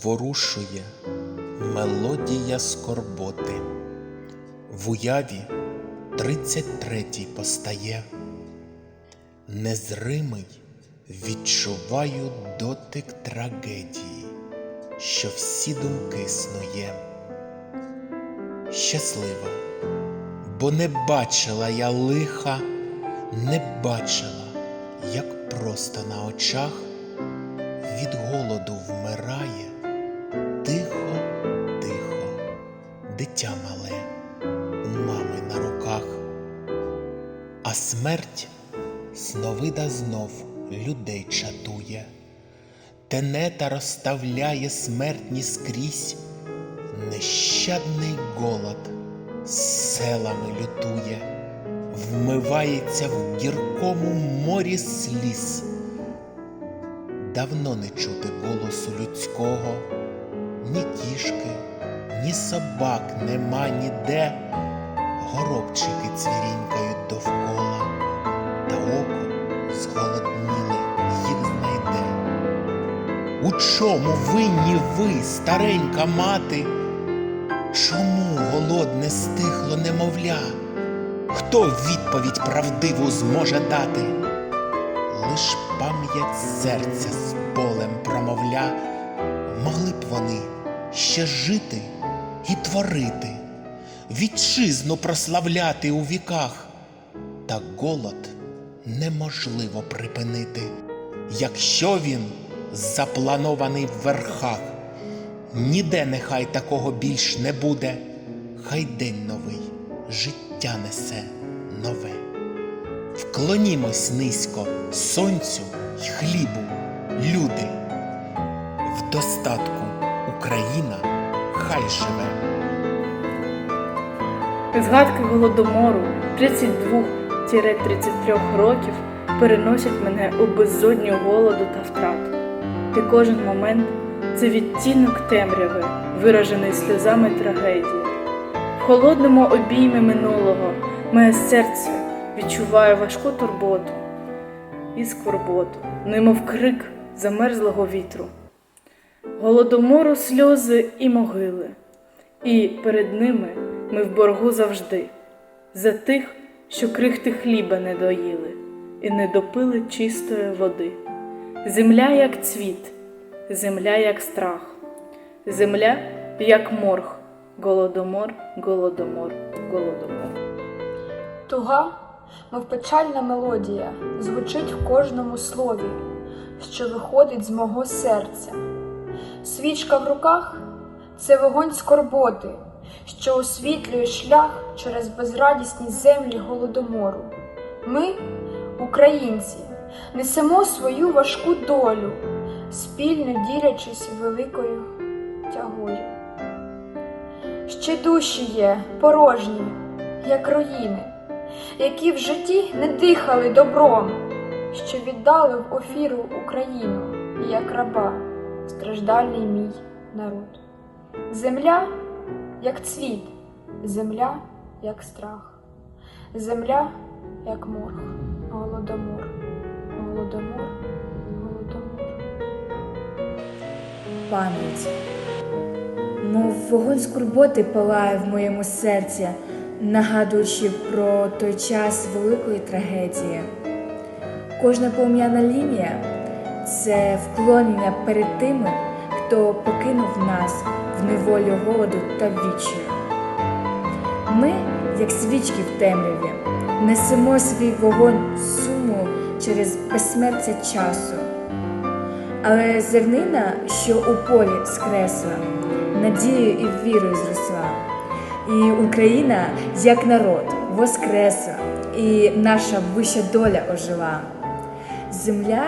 зворушує мелодія скорботи. В уяві тридцять третій постає. Незримий відчуваю дотик трагедії, що всі думки снує. Щаслива, бо не бачила я лиха, не бачила, як просто на очах від голоду вмирає дитя мале у мами на руках, а смерть сновида знов людей чатує, тенета розставляє смертні скрізь, нещадний голод селами лютує, вмивається в гіркому морі сліз. Давно не чути голосу людського, ні кішки, ні собак нема ніде, горобчики цвірінькають довкола, та око зголодніле їх знайде. У чому винні ви, старенька мати? Чому голодне стихло немовля? Хто відповідь правдиву зможе дати? Лиш пам'ять серця з болем промовля, могли б вони ще жити і творити, вітчизну прославляти у віках, та голод неможливо припинити, якщо він запланований в верхах. Ніде нехай такого більш не буде, хай день новий життя несе нове. Вклонімось низько сонцю й хлібу, люди. В достатку Україна хай живе. Згадки голодомору 32-33 років переносять мене у безодню голоду та втрат. І кожен момент це відтінок темряви, виражений сльозами трагедії. В холодному обіймі минулого моє серце відчуває важку турботу і скорботу, немов крик замерзлого вітру. Голодомору сльози і могили, і перед ними ми в боргу завжди, за тих, що крихти хліба не доїли і не допили чистої води. Земля, як цвіт, земля, як страх, земля, як морг, голодомор, голодомор, голодомор. Туга, мов печальна мелодія, звучить в кожному слові, що виходить з мого серця. Свічка в руках це вогонь скорботи, що освітлює шлях через безрадісні землі голодомору. Ми, українці, несемо свою важку долю, спільно ділячись великою тягою. Ще душі є порожні, як руїни, які в житті не дихали добром, що віддали в офіру Україну, як раба, страждальний мій народ. Земля, як цвіт, земля, як страх, земля, як морг, голодомор, голодомор, голодомор. пам'ять. Мов вогонь скорботи палає в моєму серці, нагадуючи про той час великої трагедії. Кожна пом'яна лінія це вклонення перед тими, хто покинув нас в неволі голоду та відчаю. Ми, як свічки в темряві, несемо свій вогонь суму через безсмертя часу. Але зернина, що у полі скресла, надією і вірою зросла. І Україна, як народ, воскресла, і наша вища доля ожила. Земля,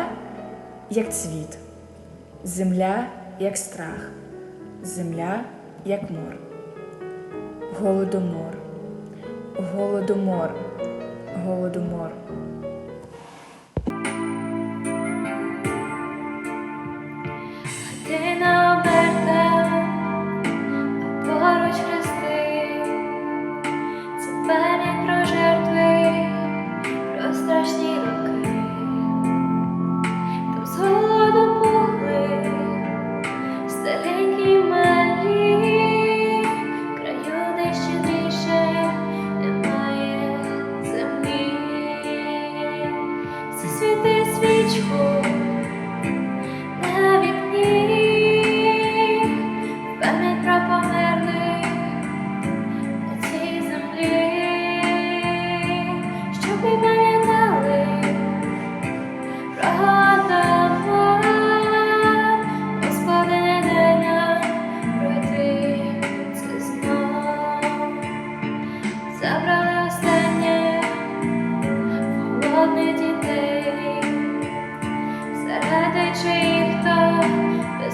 як цвіт, земля, як страх, земля, як мор. Голодомор, голодомор, голодомор.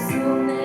so many